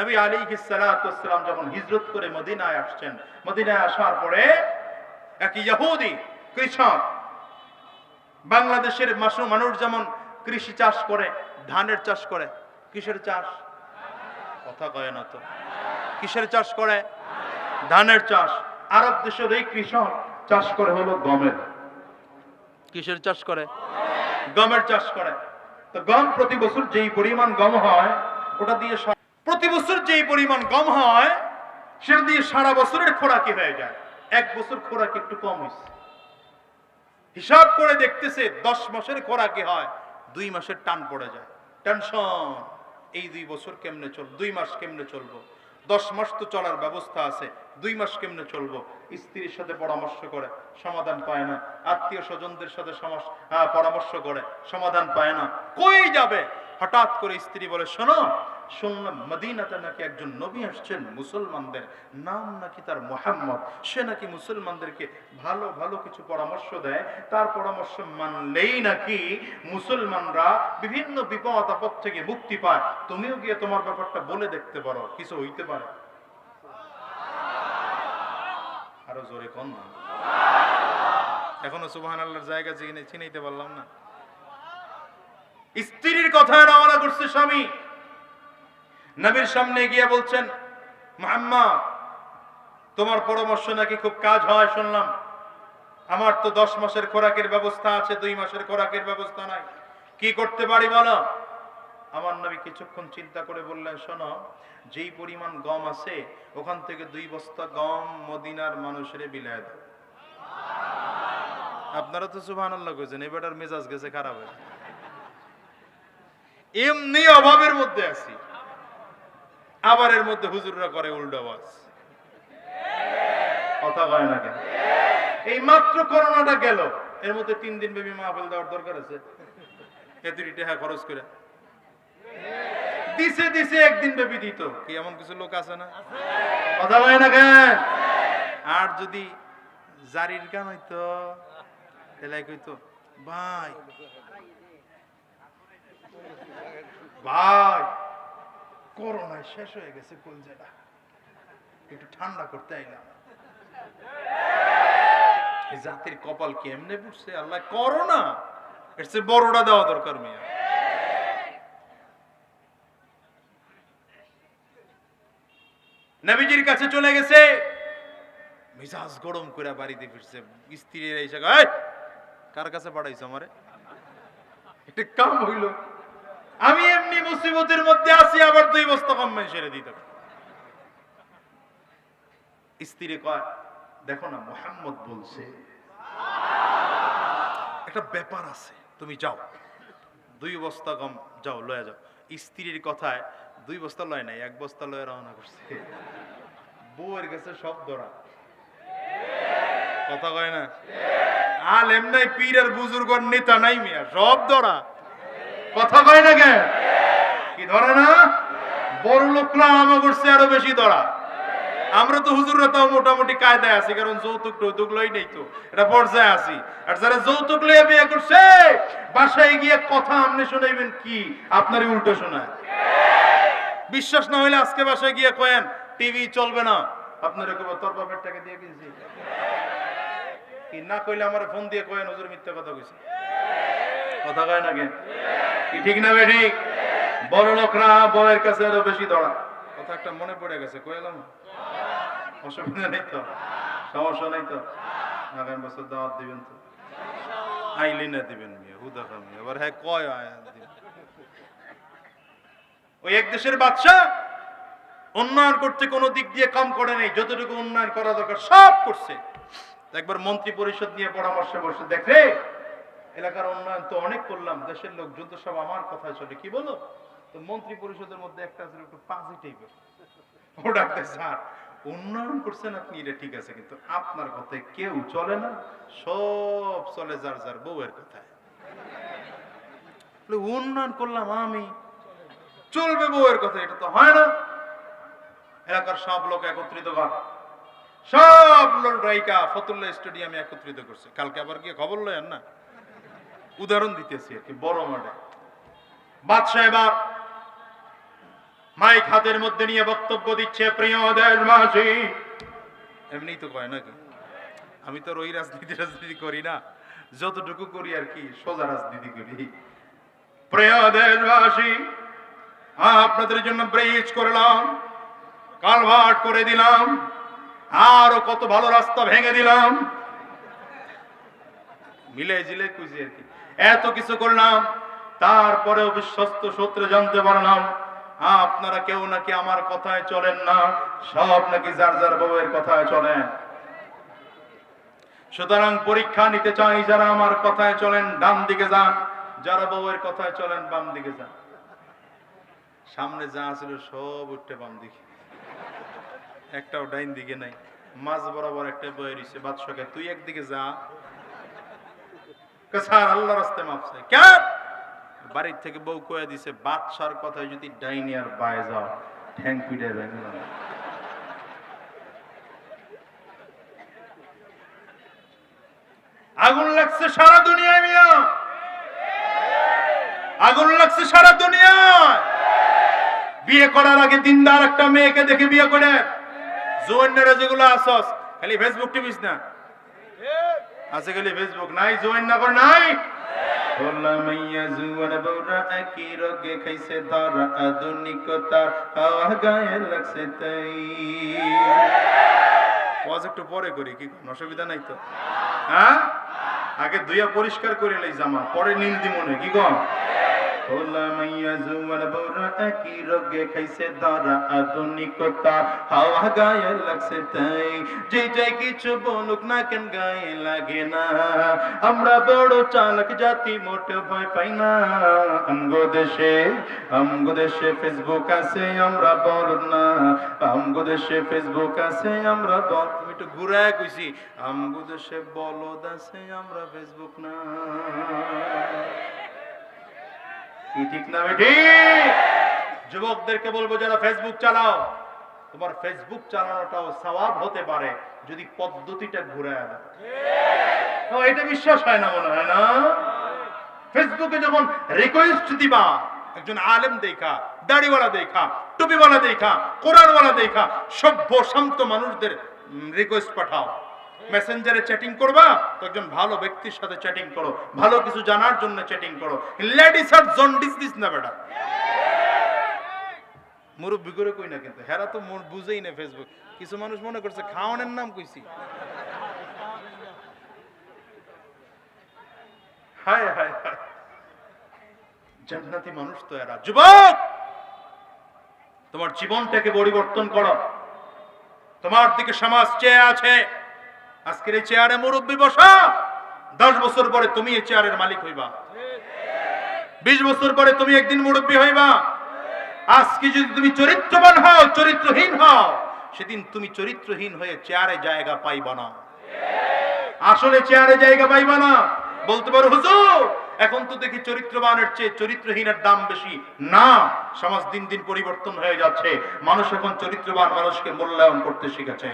নবী আলী সালাম যখন হিজরত করে মদিনায় আসছেন, মদিনায় আসার পরে এক ইহুদি কৃষক, বাংলাদেশের মাসু মানুষ যেমন কৃষি চাষ করে, ধানের চাষ করে, কিসের চাষ? কথা কয় না তো। কিসের চাষ করে? ধানের চাষ। আরব দেশের এই কৃষক চাষ করে হলো গমের। কিসের চাষ করে? গমের চাষ করে। তো গম প্রতি বছর যেই পরিমাণ গম হয়, ওটা দিয়ে প্রতি বছর যেই পরিমাণ গম হয়, সেটা দিয়ে সারা বছরের খোরাকি হয়ে যায়। এক বছর খোরাক একটু কম হয়েছে। হিসাব করে দেখতেছে দশ মাসের খোরাকি হয়, দুই মাসের টান পড়ে যায়। টেনশন, এই দুই বছর কেমনে চল, দুই মাস কেমনে চলবো? দশ মাস তো চলার ব্যবস্থা আছে, দুই মাস কেমনে চলবো? স্ত্রীর সাথে পরামর্শ করে, সমাধান পায় না। আত্মীয় স্বজনদের সাথে পরামর্শ করে, সমাধান পায় না। কই যাবে? হঠাৎ করে স্ত্রী বলে, শোনো নাকি একজন নবী আসছেন মুসলমানদের নাম নাকি তার মোহাম্মদ। সে নাকি মুসলমানদেরকে ভালো ভালো কিছু পরামর্শ দেয়। তার পরামর্শ মানলেই নাকি মুসলমানরা বিভিন্ন বিপদ, আপদ থেকে মুক্তি পায়। তুমিও গিয়ে তোমার ব্যাপারটা বলে দেখতে পারো, কিছু হইতে পারে। আরও জোরে কন এখনও সুবহান আল্লাহর জায়গা চিনে চিনাইতে পারলাম না। স্ত্রীর কথায় রওনা করছে স্বামী। নবীর সামনে গিয়ে বলছেন মোহাম্মদ তোমার পরামর্শ নাকি খুব কাজ হয় শুনলাম। আমার তো দশ মাসের খোরাকের ব্যবস্থা আছে, দুই মাসের খোরাকের ব্যবস্থা নাই। কি করতে পারি বলো? আমার নবী কিছুক্ষণ চিন্তা করে বললেন, শোনো, যেই পরিমাণ গম আছে, ওখান থেকে দুই বস্তা গম মদিনার মানুষের বিলায় দাও। আপনারা তো সুবহান আল্লাহ কইছেন এবারটার মেজাজ গেছে খারাপ হয়ে এমনি অভাবের মধ্যে আছি। আবার এর মধ্যে হুজুররা করে উল্টো আওয়াজ। কথা কয় না কেন? এই মাত্র করোনাটা গেল। এর মধ্যে তিন দিন বেবি মাহফিল দেওয়ার দরকার আছে। এতুরি টাকা খরচ করে। দিছে দিছে, একদিন বেবি দিত। কি এমন কিছু লোক আছে না? কথা কয় না কেন? আর যদি জারির গান হইতো, তাহলে কইতো, ভাই ভাই করোনায় শেষ হয়ে গেছে কোন কলজেটা। একটু ঠান্ডা করতে আইলাম। জাতির কপাল কেমনে বুঝছে আল্লাহ করোনা? এর চেয়ে বড়টা দেওয়া দরকার মিয়া। নবীজির কাছে চলে গেছে। মিজাজ গরম করে বাড়িতে ফিরছে। স্ত্রীর এসে কয়, "এই, কার কাছে পাঠাইছো আমারে? একটা কাম হইল আমি এমনি মুসিবতের মধ্যে আছি, আবার দুই বস্তা কম সেরে দিত স্ত্রী কয়, দেখো না, মোহাম্মদ বলছে, একটা ব্যাপার আছে, তুমি যাও। দুই বস্তা কম, যাও, লয়ে যাও। স্ত্রীর কথায় দুই বস্তা লয় নাই, এক বস্তা লয়ে রওনা করছে। বউয়ের কাছে সব ধরা। কথা কয় না? আল এমনাই পীরের বুজুর্গর নেতা নাই মিয়া, সব ধরা। কথা কয় না কেন? কি ধরে না? বড় লোকরা আমা করছে আরও বেশি ধরা। আমরা তো হুজুররা তাও মোটামুটি কায়দায় আছি, কারণ যৌতুক টৌতুক লই নেই তো। এটা পর্যায়ে আছি। আর যারা যৌতুক লইয়া বিয়ে করছে, বাসায় গিয়ে কথা আপনি শোনাইবেন কি? আপনারই উল্টো শোনায়। বিশ্বাস না হইলে আজকে বাসায় গিয়ে কয়েন টিভি চলবে না। আপনার তোর বাপের টাকা দিয়ে কিনছি। কি না কইলে আমার ফোন দিয়ে কয়েন, হুজুর মিথ্যা কথা কইছে। কথা কয় না কেন কি ঠিক না বে ঠিক? বড় লোকরা বউয়ের কাছে আরও বেশি দড়া কথা একটা মনে পড়ে গেছে কইলাম অসুবিধা নেই তো? সমস্যা নেই তো? আগামী বছর দাওয়াত দিবেন তো? আইলি না দিবেন মিয়া, হুদা খামি এবার হ্যাঁ কয় ওই এক দেশের বাদশা উন্নয়ন করতে কোনো দিক দিয়ে কাম করে নেই, যতটুকু উন্নয়ন করা দরকার সব করছে। একবার মন্ত্রী পরিষদ নিয়ে পরামর্শে বসে দেখে এলাকার উন্নয়ন তো অনেক করলাম, দেশের লোকজন তো সব আমার কথায় চলে, কি বলো? তো মন্ত্রী পরিষদের মধ্যে একটা আছে, একটু পাজি টাইপের ও ডাক্তার স্যার, উন্নয়ন করছেন আপনি, এটা ঠিক আছে, কিন্তু আপনার কথায় কেউ চলে না, সব চলে যার যার বউয়ের কথায়। উন্নয়ন করলাম আমি, চলবে বউয়ের কথা এটা তো হয় না। এলাকার সব লোক একত্রিত কর সব লোক রাইকা ফতুল্লাহ স্টেডিয়ামে একত্রিত করছে। কালকে আবার গিয়ে খবর লয়েন না? উদাহরণ দিতেছি আর কি, বড় মাঠে বাদশাহ এবার মাইক হাতের মধ্যে নিয়ে বক্তব্য দিচ্ছে, প্রিয় দেশবাসী। এমনি তো কয় নাকি? আমি তো ওই রাজনীতি রাজনীতি করি না, যতটুকু করি আর কি, সোজা রাজনীতি করি। প্রিয় দেশবাসী, আপনাদের জন্য ব্রিজ করলাম, কালভার্ট করে দিলাম, আরও কত ভালো রাস্তা ভেঙে দিলাম মিলে জিলে কুইজি আর কি। এত কিছু করলাম, তারপরেও বিশ্বস্ত সূত্রে জানতে পারলাম, আপনারা কেউ নাকি আমার কথায় চলেন না, সব নাকি যার যার বউয়ের কথায় চলেন সুতরাং পরীক্ষা নিতে চাই, যারা আমার কথায় চলেন, ডান দিকে যান, যারা বউয়ের কথায় চলেন, বাম দিকে যান। সামনে যা ছিল সব উঠতে বাম দিকে। একটাও ডাইন দিকে নাই, মাঝ বরাবর একটা বয়ে বাদশাকে, তুই একদিকে যা স্যার আল্লাহ রাস্তায় মাপ কেন বাড়ির থেকে বউ কয়ে দিছে, বাদশার কথায় যদি ডাইনি আর বায়ে যাও ঠ্যাং পিটে আগুন লাগছে সারা দুনিয়ায়, মিয়া। আগুন লাগছে সারা দুনিয়ায়। বিয়ে করার আগে দিনদার একটা মেয়েকে দেখে বিয়ে করে। জোয়ান্নারা যেগুলো আসস খালি ফেসবুক টিভিস না। আছে খালি ফেসবুক নাই করে নাই। মাইয়া জুয়ান একই রোগে খাইছে? ধরা আধুনিকতা হাওয়া গায়ে লাগছে তাই। ওয়াজ একটু পরে করি কি কোনো অসুবিধা নাই তো? হ্যাঁ? আগে দুইয়া পরিষ্কার করে লই জামা পরে নীল দিমনে কি কম? মাইয়া আধুনিকতা। লাগছে তাই কিছু বলুক না কেন গায়ে লাগে না। আমরা বড় চালক জাতি, মোটে ভয় পাই না। আমগো দেশে আমগো দেশে ফেসবুক আছে, আমরা বল না। আমগো দেশে ফেসবুক আছে, আমরা তুমি একটু ঘুরায় কইছি, আমগো দেশে বলদ আছে, আমরা ফেসবুক না। কি ঠিক না বেটি যুবকদেরকে বলব যারা ফেসবুক চালাও তোমার ফেসবুক চালানোটাও সওয়াব হতে পারে যদি পদ্ধতিটা ঘুরে দাও এটা বিশ্বাস হয় না মনে হয় না? ফেসবুকে যখন রিকোয়েস্ট দিবা একজন আলেম দেখা দাড়িওয়ালা দেখা টুপিওয়ালা দেখা কোরআনওয়ালা দেখা সভ্য শান্ত মানুষদের রিকোয়েস্ট পাঠাও। মেসেঞ্জারে চ্যাটিং করবা, তো একজন ভালো ব্যক্তির সাথে চ্যাটিং করো। ভালো কিছু জানার জন্য চ্যাটিং করো। লেডিস আর জন্ডিস দিস না বেটা? মুরব্বী করে কই না কিন্তু? হেরা তো মোর বুঝেই না ফেসবুক কিছু মানুষ মনে করছে, খাওয়ানোর নাম কইছি। হায় হায় হায়। জান্নাতি মানুষ তো এরা। যুবক! তোমার জীবনটাকে পরিবর্তন করো। তোমার দিকে সমাজ চেয়ে আছে। আজকের এই চেয়ারে মুরব্বী বসা। দশ বছর পরে তুমি এই চেয়ারের মালিক হইবা। বিশ বছর পরে তুমি একদিন মুরব্বী হইবা। আজকে যদি তুমি চরিত্রবান হও, চরিত্রহীন হও, সেদিন তুমি চরিত্রহীন হয়ে চেয়ারে জায়গা পাইবা না। আসলে চেয়ারে জায়গা পাইবা না। বলতে পারো, হুজুর, এখন তো দেখি চরিত্রবানের চেয়ে চরিত্রহীনের দাম বেশি। না, সমাজ দিন দিন পরিবর্তন হয়ে যাচ্ছে। মানুষ এখন চরিত্রবান মানুষকে মূল্যায়ন করতে শিখেছে।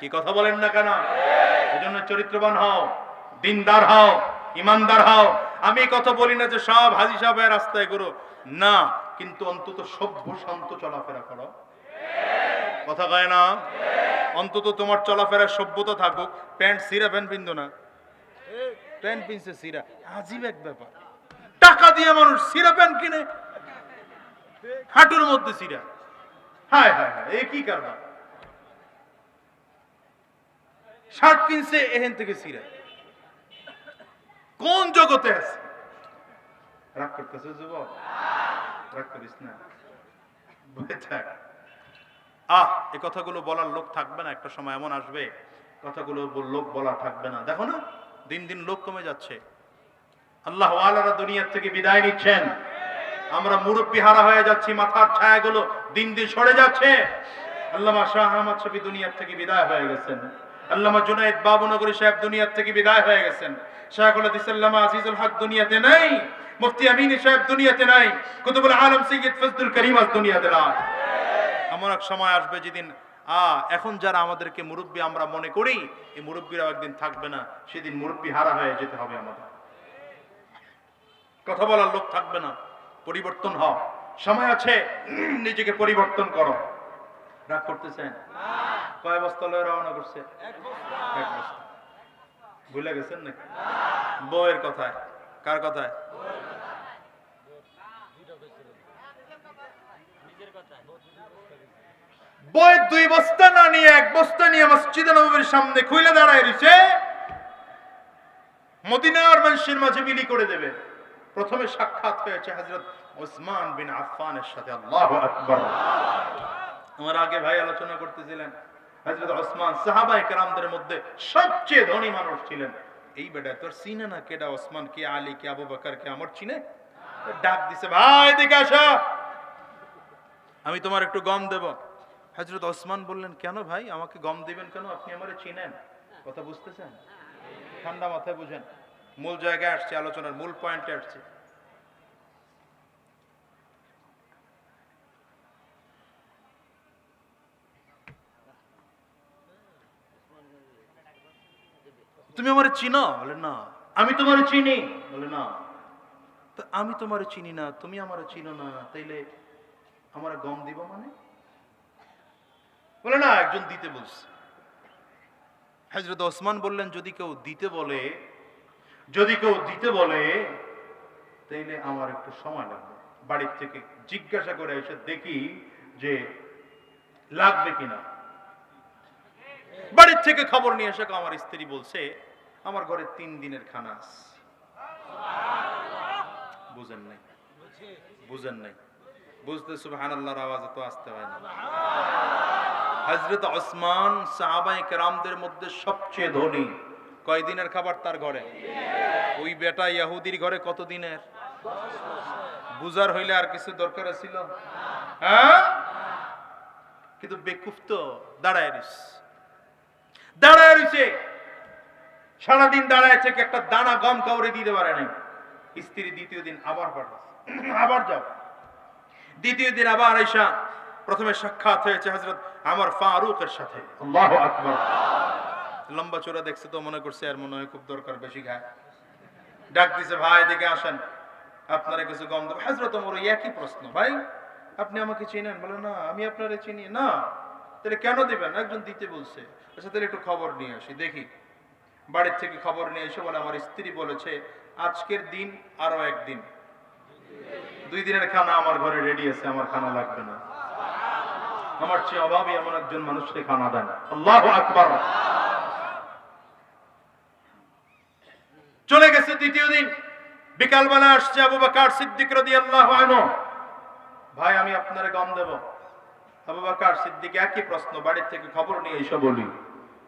কি কথা বলেন না কেন? এজন্য চরিত্রবান হও, দিনদার হও, ইমানদার হও। আমি কথা বলি না যে সব হাজি সাহেবের রাস্তায় করো না, কিন্তু অন্তত সভ্য শান্ত চলাফেরা করো। কথা কয় না? অন্তত তোমার চলাফেরা সভ্যতা থাকুক। প্যান্ট সিরা, প্যান্ট পিনতো না। প্যান্ট পিনছে সিরা। আজীব এক ব্যাপার। টাকা দিয়ে মানুষ সিরা প্যান্ট কিনে। হাঁটুর মধ্যে সিরা। হায় হায় হায়, এ কি কারবার? শার্ট কিনছে, এখান থেকে সিরা কোন জগতে আছে? রাগ করতেছে যুবক? রাগ করিস না। আহ, এ কথাগুলো বলার লোক থাকবে না, একটা সময় এমন আসবে। কথাগুলো লোক বলা থাকবে না। দেখো না, দিন দিন লোক কমে যাচ্ছে। আল্লাহ আলারা দুনিয়ার থেকে বিদায় নিচ্ছেন। আমরা মুরব্বী হারা হয়ে যাচ্ছি, মাথার ছায়াগুলো দিন দিন সরে যাচ্ছে। আল্লামা শাহ আহমদ শফি দুনিয়ার থেকে বিদায় হয়ে গেছেন। আল্লামা জুনাইদ বাবুনগরী সাহেব দুনিয়ার থেকে বিদায় হয়ে গেছেন। শাহুল হাদিসাল্লামা আজিজুল হক দুনিয়াতে নেই, মুফতি আমিনী সাহেব দুনিয়াতে নাই, কুতুবুল আলম সৈয়দ ফজলুল করিম আজ দুনিয়াতে নাই। এমন এক সময় আসবে যেদিন, আ, এখন যারা আমাদেরকে মুরব্বী আমরা মনে করি, এই মুরব্বীরাও একদিন থাকবে না, সেদিন মুরব্বী হারা হয়ে যেতে হবে আমাদের। কথা বলার লোক থাকবে না, পরিবর্তন হও। সময় আছে, নিজেকে পরিবর্তন করো। রাগ করতেছেন? কয় বস্তা লয়ে রওনা করছে? এক বস্তা। ভুলে গেছেন নাকি? বউয়ের কথায়। কার কথায়? বইয়ের দুই বস্তা না নিয়ে এক বস্তা নিয়ে মসজিদে নবীর সামনে খুলে দাঁড়ায় রয়েছে। মদিনার মানুষের মাঝে বিলি করে দেবে। প্রথমে সাক্ষাৎ হয়েছে হযরত ওসমান বিন আফফানের সাথে। আল্লাহু আকবার। আমার আগে ভাই আলোচনা করতেছিলেন। ওসমান মধ্যে সবচেয়ে ধনী মানুষ ছিলেন। এই বেটা তোর চিনে না কেডা ওসমান, কে আলী, কে আবু কে চিনে? ডাক দিছে, ভাই, এদিকে আসো। আমি তোমার একটু গম দেব। হজরত ওসমান বললেন, কেন ভাই, আমাকে গম দিবেন কেন? আপনি আমারে চিনেন। কথা বুঝতেছেন? ঠান্ডা মাথায় বুঝেন। মূল জায়গায় আসছে, আলোচনার মূল পয়েন্টে আসছে। তুমি আমারে চিনো? বলে, না। আমি তোমারে চিনি। বলে, না। তা আমি তোমারে চিনি না, তুমি আমারে চিনো না, তাইলে আমার গম দিব মানে? বলে, না, একজন দিতে বলছে। হজরত ওসমান বললেন, যদি কেউ দিতে বলে, যদি কেউ দিতে বলে, তাইলে আমার একটু সময় লাগবে। বাড়ির থেকে জিজ্ঞাসা করে এসে দেখি যে লাগবে কিনা। বাড়ির থেকে খবর নিয়ে এসে আমার স্ত্রী বলছে আমার ঘরে তিন দিনের খানা আছে। বুঝেন নাই? বুঝেন নাই? বুঝতে সুবহান আল্লাহর আওয়াজ তো আসতে হয় না। হজরত ওসমান সাহাবাই কেরামদের মধ্যে সবচেয়ে ধনী। কয় দিনের খাবার তার ঘরে? ওই বেটা ইয়াহুদির ঘরে কত দিনের বুজার হইলে আর কিছু দরকার ছিল হ্যাঁ? কিন্তু বেকুফ তো দাঁড়ায় দাঁড়ায় সারাদিন দাঁড়ায় থেকে একটা দানা গম কাউরে দিতে পারে নাই। স্ত্রী দ্বিতীয় দিন আবার পাঠাচ্ছে। আবার যাও। দ্বিতীয় দিন আবার আইসা প্রথমে সাক্ষাৎ হয়েছে হজরত আমার ফারুকের সাথে। লম্বা চোরা দেখছে তো মনে করছে আর মনে হয় খুব দরকার বেশি খায় ডাক দিছে ভাই এদিকে আসেন। আপনারা কিছু গম দেবো। হজরত আমার ওই একই প্রশ্ন ভাই আপনি আমাকে চিনেন? বলে না আমি আপনারে চিনি না। তাহলে কেন দিবেন? একজন দিতে বলছে। আচ্ছা তাহলে একটু খবর নিয়ে আসি দেখি। বাড়ির থেকে খবর নিয়ে এসে বলে, আমার স্ত্রী বলেছে, আজকের দিন আরও একদিন। দুই দিনের খানা আমার ঘরে রেডি আছে, আমার খানা লাগবে না। আমার চেয়ে অভাবে এমন একজন মানুষকে খানা দেন আল্লাহ আকবার। চলে গেছে দ্বিতীয় দিন। বিকালবেলা আসছে আবু বাকার সিদ্দিক রাদিয়াল্লাহু আনহু। ভাই, আমি আপনার গম দেব। আবু বাকার সিদ্দিক একই প্রশ্ন বাড়ির থেকে খবর নিয়ে এসে বলি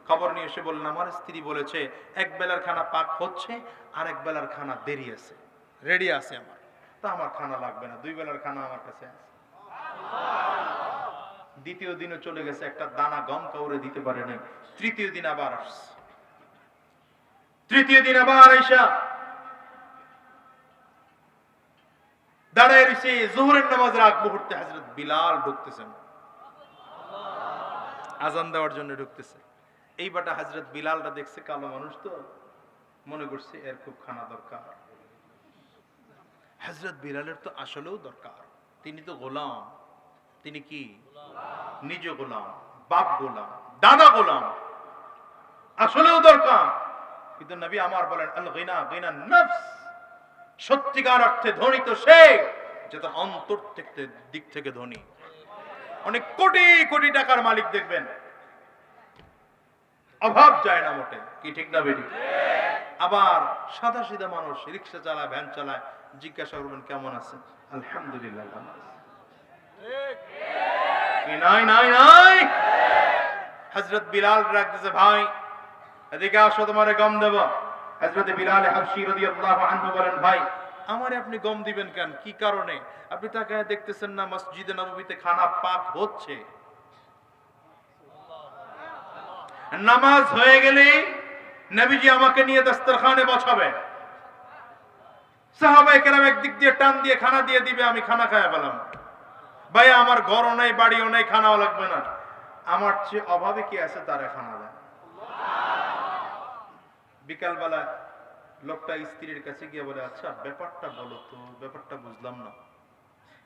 খবর নিয়ে এসে বললেন আমার স্ত্রী বলেছে এক বেলার খানা পাক হচ্ছে আর এক বেলার খানা দেরি আছে। রেডি আছে আমার। তা আমার খানা লাগবে না দুই বেলার খানা আমার কাছে আছে। দ্বিতীয় দিনও চলে গেছে একটা দানা গম কাউরে দিতে পারে নাই তৃতীয় দিন আবার আসছে। তৃতীয় দিন আবার আইসা দাঁড়ায় রয়েছে জোহরের নামাজের আগ মুহূর্তে হজরত বিলাল ঢুকতেছেন। আজান দেওয়ার জন্য ঢুকতেছে। এই বাটা হজরত বিলালটা দেখছে কালো মানুষ তো মনে করছে এর খুব খানা দরকার। হজরত বিলালের তো আসলেও দরকার। তিনি তো গোলাম। তিনি কি? নিজ গোলাম বাপ গোলাম দাদা গোলাম। আসলেও দরকার। কিন্তু নবী আমার বলেন আল গিনা গিনা নফস। সত্যিকার অর্থে ধনী তো সে যেটা তার অন্তর থেকে দিক থেকে ধনী। অনেক কোটি কোটি টাকার মালিক দেখবেন। অভাব যায় না মোটে। কি ঠিক না বেটি আবার সাদা সিধা মানুষ রিক্সা চালায়, ভ্যান চালায়, জিজ্ঞাসা করবেন কেমন আছে। আলহামদুলিল্লাহ হজরত বিলাল দিছে ভাই, এদিকে আসো, তোমারে গম দেব। হজরত বিলাল হাবশি বলেন, ভাই, আমারে আপনি গম দিবেন কেন? কি কারণে? আপনি তাকায় দেখতেছেন না, মসজিদে নববীতে খানা পাক হচ্ছে? নামাজ হয়ে গেলে নবীজি আমাকে নিয়ে দস্তরখানে বসাবে। সাহাবায়ে কেরাম একদিক দিয়ে টান দিয়ে খানা দিয়ে দিবে, আমি খানা খায় পেলাম ভাই, আমার ঘরও নেই, বাড়িও নেই, খানাও লাগবে না। আমার চেয়ে অভাবে কি আছে তারা খানা দেয় বিকালবেলা লোকটা স্ত্রীর কাছে গিয়ে বলে আচ্ছা ব্যাপারটা বলো তো, ব্যাপারটা বুঝলাম না।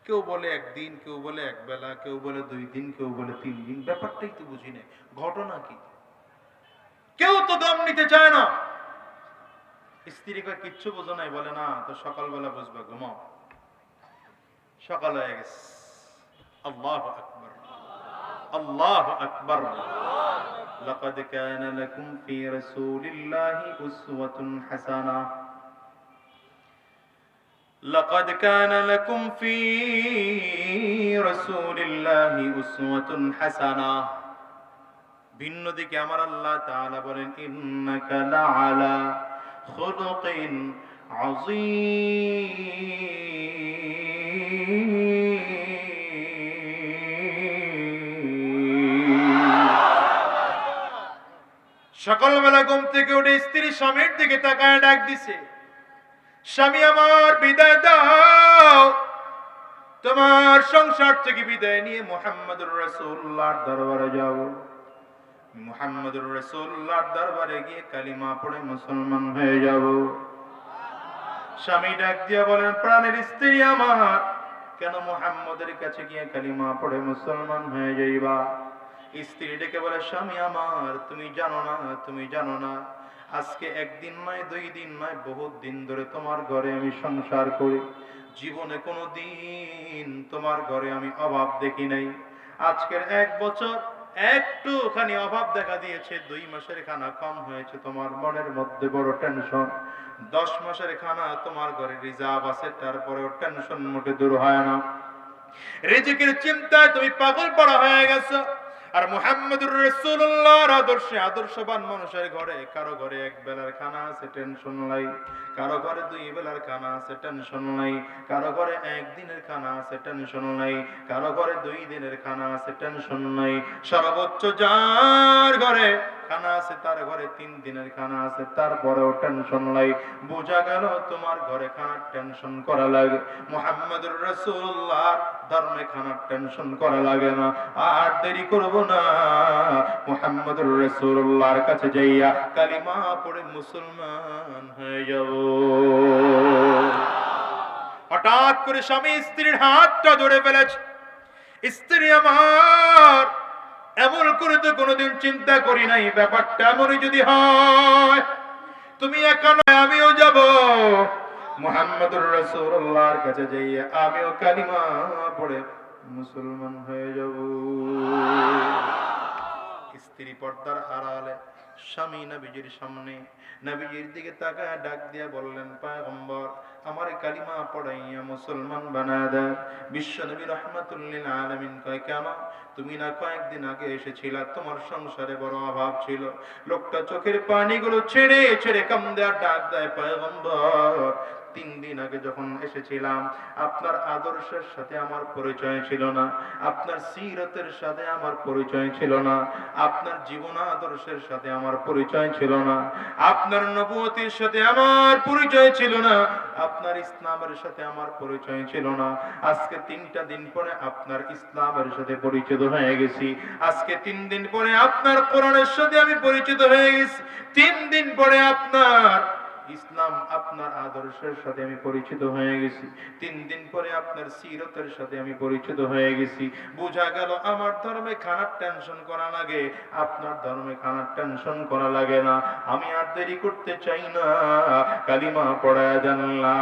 কেউ বলে একদিন, কেউ বলে এক বেলা কেউ বলে দুই দিন, কেউ বলে তিন দিন, ব্যাপারটাই তো বুঝি না ঘটনা কি? কেউ তো দম নিতে চায় না স্ত্রীকে কিচ্ছু বোঝো নাই বলে না তো সকালবেলা বুঝবা ঘুমাও সকাল হয়ে গেছে আল্লাহ আকবর আল্লাহ আকবর لقد كان لكم في رسول الله أسوة حسنة لقد كان لكم في رسول الله أسوة حسنة ভিন্ন দিকে আমার আল্লাহ তাআলা বলেন, ইন্নাকা লাআলা খুলুকিন সকালবেলা ঘুম থেকে উঠে স্ত্রী স্বামীর দিকে তাকায়, ডাক দিছে, স্বামী আমার বিদায় দাও। তোমার সংসার থেকে বিদায় নিয়ে মোহাম্মদুর রাসূলুল্লাহর দরবারে যাও। মোহাম্মদুর রাসূলুল্লাহর দরবারে গিয়ে কালিমা পড়ে মুসলমান হয়ে যাব। স্বামী ডাক দিয়া বলেন, প্রাণের স্ত্রী আমার। কেন মোহাম্মদের কাছে গিয়ে কালিমা পড়ে মুসলমান হয়ে যাইবা? স্ত্রী ডেকে বলে, স্বামী আমার, তুমি জানো না, তুমি জানো না। আজকে একদিন নয়, দুই দিন নয়, বহুত দিন ধরে তোমার ঘরে আমি সংসার করি। জীবনে কোনো দিন তোমার ঘরে আমি অভাব দেখি নাই। আজকের এক বছর একটুখানি অভাব দেখা দিয়েছে, দুই মাসের খানা কম হয়েছে তোমার মনের মধ্যে, বড় টেনশন। দশ মাসের খানা তোমার ঘরে রিজার্ভ আছে, তারপরেও টেনশন মোটে দূর হয় না। রিজিকের চিন্তায় তুমি পাগল পড়া হয়ে গেছো। আর মুহাম্মদুর রাসূলুল্লাহর আদর্শে আদর্শবান মানুষের ঘরে কারও ঘরে এক বেলার খানা আছে টেনশন নাই। কারও ঘরে দুই বেলার খানা আছে টেনশন নাই। কারও ঘরে একদিনের খানা আছে টেনশন নাই। কারও ঘরে দুই দিনের খানা আছে টেনশন নাই। সর্বোচ্চ যার ঘরে খানা আছে, তার ঘরে তিন দিনের খানা আছে, তারপরেও টেনশন নাই। বোঝা গেল তোমার ঘরে খানার টেনশন করা লাগে। মুহাম্মদুর রাসূলুল্লাহ, ধর্মে খানার টেনশন করা লাগে না। আর দেরি করব না। মুহাম্মদুর রাসূলুল্লাহর কাছে যাইয়া কালিমা পড়ে মুসলমান হয়ে যাব। হঠাৎ করে স্বামী স্ত্রীর হাতটা ধরে ফেলেছে। স্ত্রী আমার এমন করে তো কোনোদিন চিন্তা করি নাই, ব্যাপারটা এমনই যদি হয়। তুমি একা আমিও যাব। মুহাম্মদুর রাসূলুল্লাহর কাছে যাইয়ে আমিও কালিমা পড়ে মুসলমান হয়ে যাব। স্ত্রী পর্দার আড়ালে স্বামী নবীজির সামনে, নবীজির দিকে তাকায় ডাক দিয়া বললেন পয়গম্বর আমার কালিমা পড়াইয়া মুসলমান বানা দেন। বিশ্ব নবী রহমাতুল্লিল আলামিন কয়, কেন? তুমি না কয়েকদিন আগে এসেছিলা, তোমার সংসারে বড় অভাব ছিল। লোকটা চোখের পানিগুলো ছেড়ে ছেড়ে কাম আর ডাক দেয়, পয়গম্বর তিন দিন আগে যখন এসেছিলাম, আপনার আদর্শের সাথে আমার পরিচয় ছিল না, আপনার সিরতের সাথে আমার পরিচয় ছিল না, আপনার জীবন আদর্শের সাথে আমার পরিচয় ছিল না, আপনার নবুয়তির সাথে আমার পরিচয় ছিল না, আপনার ইসলামের সাথে আমার পরিচয় ছিল না। আজকে তিনটা দিন পরে আপনার ইসলামের সাথে পরিচিত হয়ে গেছি। আজকে তিন দিন পরে আপনার কোরআনের সাথে আমি পরিচিত হয়ে গেছি। তিন দিন পরে আপনার ইসলাম আপনার আদর্শের সাথে আমি পরিচিত হয়ে গেছি। তিন দিন পরে আপনার সিরতের সাথে আমি পরিচিত হয়ে গেছি। বোঝা গেল আমার ধর্মে খানার টেনশন করা লাগে। আপনার ধর্মে খানার টেনশন করা লাগে না। আমি আর দেরি করতে চাই না। কালিমা পড়া জানলা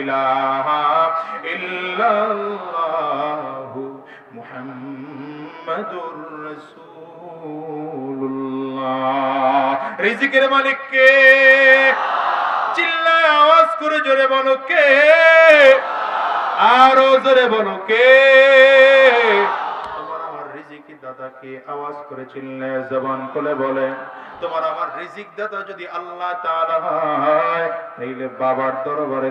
ইলাহা ইল্লাল্লাহু মুহাম্মাদুর রাসূলুল্লাহ। রিজিকের মালিক কে চিল্লায় আওয়াজ করে জোরে বলো কে? আরও জোরে বলো কে? তোমার আমার দাদাকে আওয়াজ জবান বলে, তোমার আমার যদি আল্লাহ বাবার দরবারে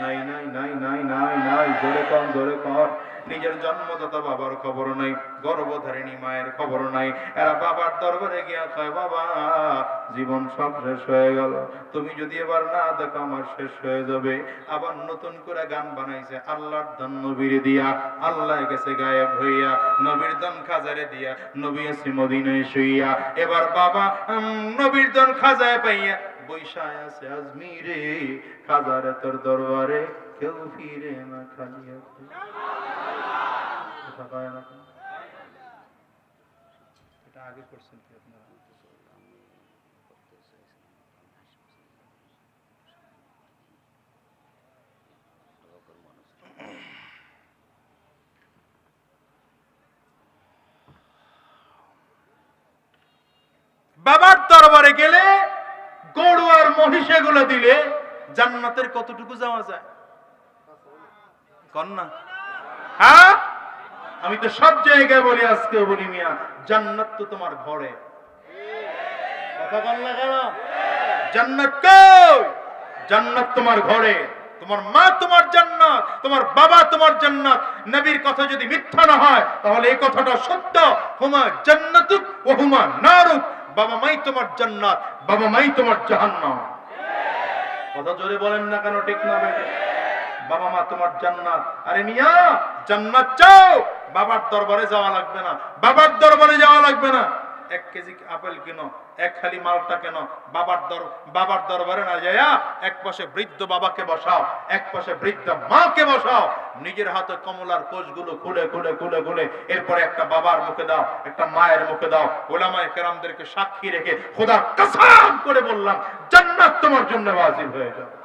নাই নাই নাই নাই নাই নাই, জোরে নিজের জন্মদাতা বাবার খবর নাই। গর্ভধারিণী মায়ের খবর নাই। এরা বাবার দরবারে গিয়া কয়, বাবা, জীবন সব শেষ হয়ে গেল। তুমি যদি এবার না দেখো, আমার শেষ হয়ে যাবে। আবার নতুন করে গান বানাইছে, আল্লাহর ধন নবীর দিয়া, আল্লাহ গেছে গায়েব হইয়া, নবীর ধন খাজারে দিয়া, নবী আছে মদিনায় শুইয়া। এবার বাবা নবীর ধন খাজায় পাইয়া বৈশায় আছে আজমিরে, খাজারে তোর দরবারে কেউ ফিরে না খালি হাতে। কথা না আগে করছেন কি আপনারা? বাবার দরবারে গেলে গরু আর মহিষে গুলো দিলে জান্নাতের কতটুকু যাওয়া যায়? কন না হ্যাঁ? আমি তো সব জায়গায় বলি আজকে বলি মিয়া, জান্নাত তো তোমার ঘরে। কথা বল জান্নাত জান্নাত তোমার ঘরে। তোমার মা তোমার জান্নাত, তোমার বাবা তোমার জান্নাত। নবীর কথা যদি মিথ্যা না হয়, তাহলে এই কথাটা সত্য। হুমা জান্নাতুক ও হুমা নারুক। বাবা মাই তোমার জান্নাত, বাবা মাই তোমার জাহান্নাম। কথা জোরে বলেন না কেন ঠিক না? বেটে বাবা মা তোমার জান্নাত। আরে মিয়া, জান্নাত চাও? বাবার দরবারে যাওয়া লাগবে না। বাবার দরবারে যাওয়া লাগবে না। এক কেজি আপেল কেন, এক খালি মালটা কেন, বাবার দর বাবার দরবারে না যায়া এক পাশে বৃদ্ধ বাবাকে বসাও, এক পাশে বৃদ্ধ মাকে বসাও। নিজের হাতে কমলার কোষগুলো খুলে খুলে খুলে খুলে এরপরে একটা বাবার মুখে দাও, একটা মায়ের মুখে দাও। ওলামায়ে কেরামদেরকে সাক্ষী রেখে খোদা কসম করে বললাম, জান্নাত তোমার জন্য ওয়াজিব হয়ে যাবে।